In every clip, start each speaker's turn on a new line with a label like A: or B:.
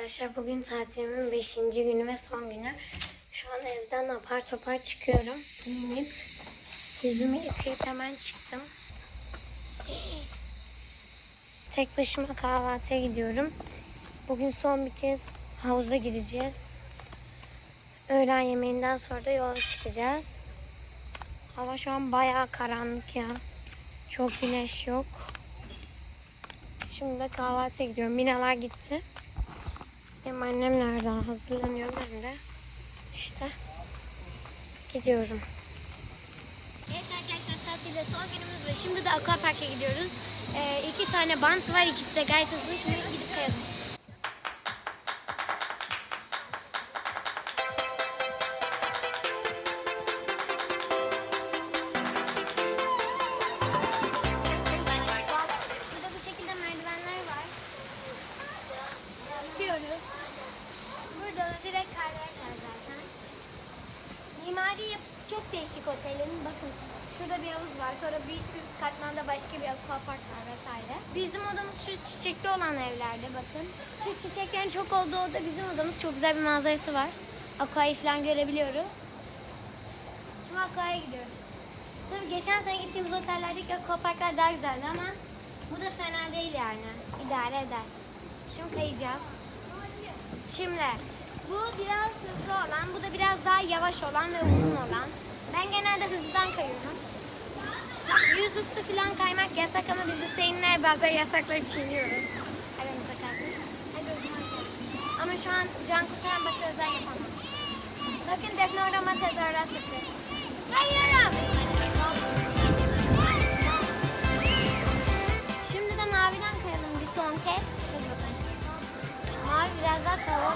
A: arkadaşlar. Bugün tatilimin 5. günü ve son günü. Şu an evden apar topar çıkıyorum. Giyinip yüzümü yıkayıp hemen çıktım. Tek başıma kahvaltıya gidiyorum. Bugün son bir kez havuza gideceğiz. Öğlen yemeğinden sonra da yola çıkacağız. Hava şu an bayağı karanlık ya. Çok güneş yok. Şimdi de kahvaltıya gidiyorum. Minalar gitti. Benim annem nerede? Hazırlanıyor ben de. İşte gidiyorum. Evet arkadaşlar tatilde son günümüz ve şimdi de aquapark'a gidiyoruz. Ee, iki tane bant var. ikisi de gayet hızlı. Şimdi gidip kayalım. Burada da direkt kaydırak var zaten. Mimari yapısı çok değişik otelin. Bakın şurada bir havuz var. Sonra büyük bir katmanda başka bir aquapark var vesaire. Bizim odamız şu çiçekli olan evlerde bakın. Şu çiçeklerin çok olduğu oda bizim odamız. Çok güzel bir manzarası var. Aqua'yı falan görebiliyoruz. Şimdi Aqua'ya gidiyoruz. Tabii geçen sene gittiğimiz otellerdeki aquaparklar daha güzeldi ama bu da fena değil yani. İdare eder. Şimdi kayacağız. Şimdi bu biraz hızlı olan, bu da biraz daha yavaş olan ve uzun olan. Ben genelde hızlıdan kayıyorum. Yüzüstü falan kaymak yasak ama biz Hüseyin'le bazen yasakları çiğniyoruz. Aramızda kalsın. Hadi. Ama şu an can kurtaran bakı özel yapamam. Bakın Defne orama tezahürat yapıyor. Kayıyorum. Şimdi de maviden kayalım bir son kez. Mavi biraz daha kalabalık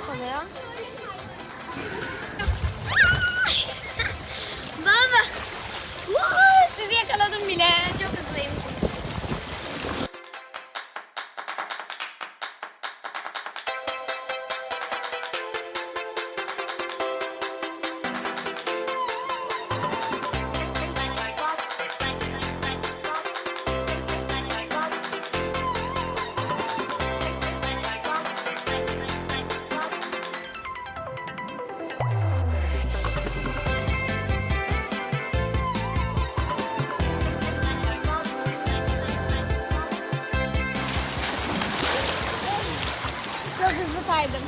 A: Çok hızlı kaydım.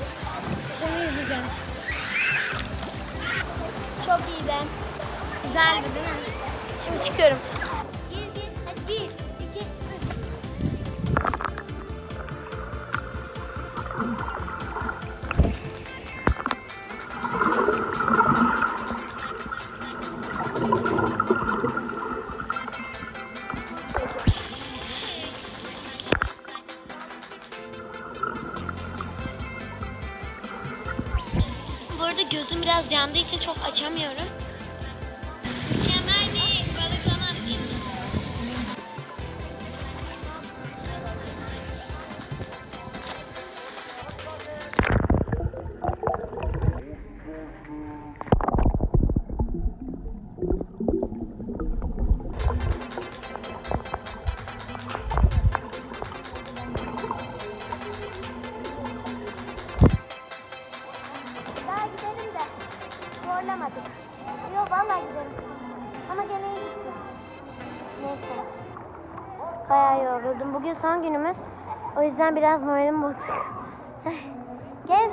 A: Şimdi yüzeceğim. Çok iyiydi. Güzeldi değil mi? Şimdi çıkıyorum. Gir gir. Hadi bir, Bu arada gözüm biraz yandığı için çok açamıyorum. Zorlamadık. Yok vallahi gidelim. Ama gene iyi. Neyse. Bayağı yoruldum. Bugün son günümüz. O yüzden biraz moralim bozuk. Gel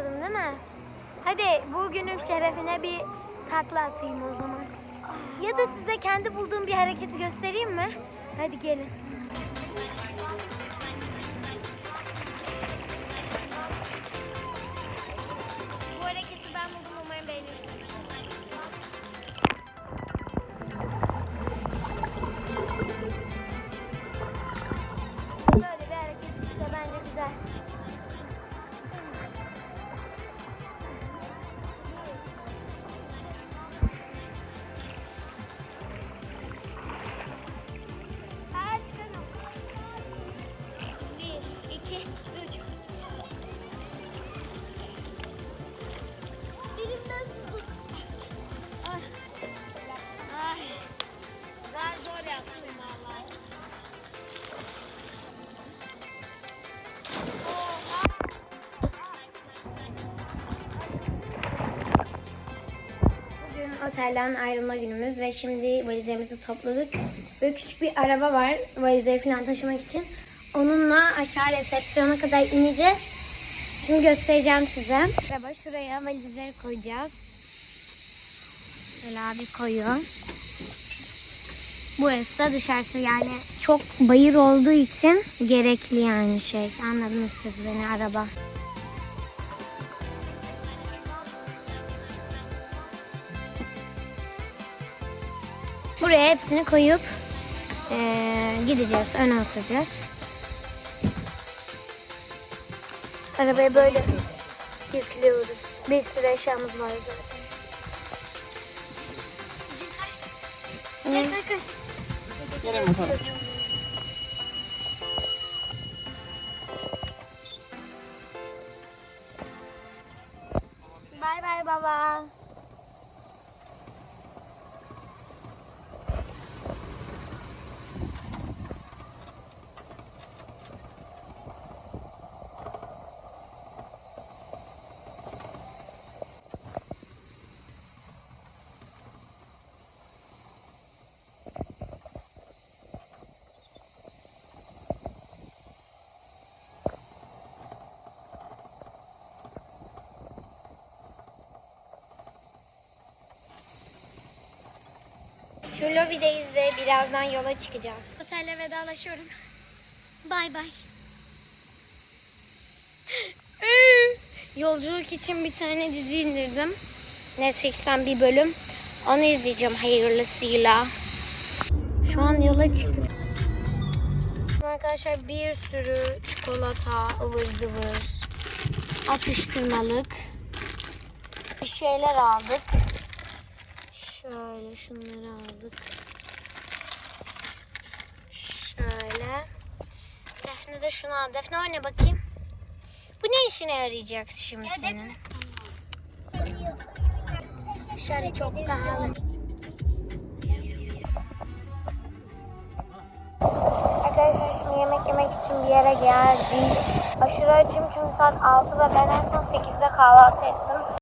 A: atladın değil mi? Hadi bugünün şerefine bir takla atayım o zaman. Ya da size kendi bulduğum bir hareketi göstereyim mi? Hadi gelin. Otelden ayrılma günümüz ve şimdi valizlerimizi topladık. Böyle küçük bir araba var valizleri falan taşımak için. Onunla aşağı resepsiyona kadar ineceğiz. Şimdi göstereceğim size. Araba şuraya valizleri koyacağız. Şöyle abi koyuyor. Burası da dışarısı yani çok bayır olduğu için gerekli yani şey. Anladınız siz beni araba. Buraya hepsini koyup eee, gideceğiz. Öne oturacağız. Arabaya böyle yüklüyoruz. Bir sürü eşyamız var zaten. Ne? Bay bay baba. Şimdi lobideyiz ve birazdan yola çıkacağız. Otelle vedalaşıyorum. Bay bay. Yolculuk için bir tane dizi indirdim. Netflix'ten bir bölüm. Onu izleyeceğim hayırlısıyla. Şu an yola çıktık. Arkadaşlar bir sürü çikolata, ıvır zıvır, atıştırmalık bir şeyler aldık. Şöyle şunları aldık. Şöyle. Defne de şunu al. Defne oyna bakayım. Bu ne işine yarayacak şimdi senin? Dışarı çok pahalı. Arkadaşlar şimdi yemek yemek için bir yere geldik. Aşırı açım çünkü saat 6 ve ben en son 8'de kahvaltı ettim.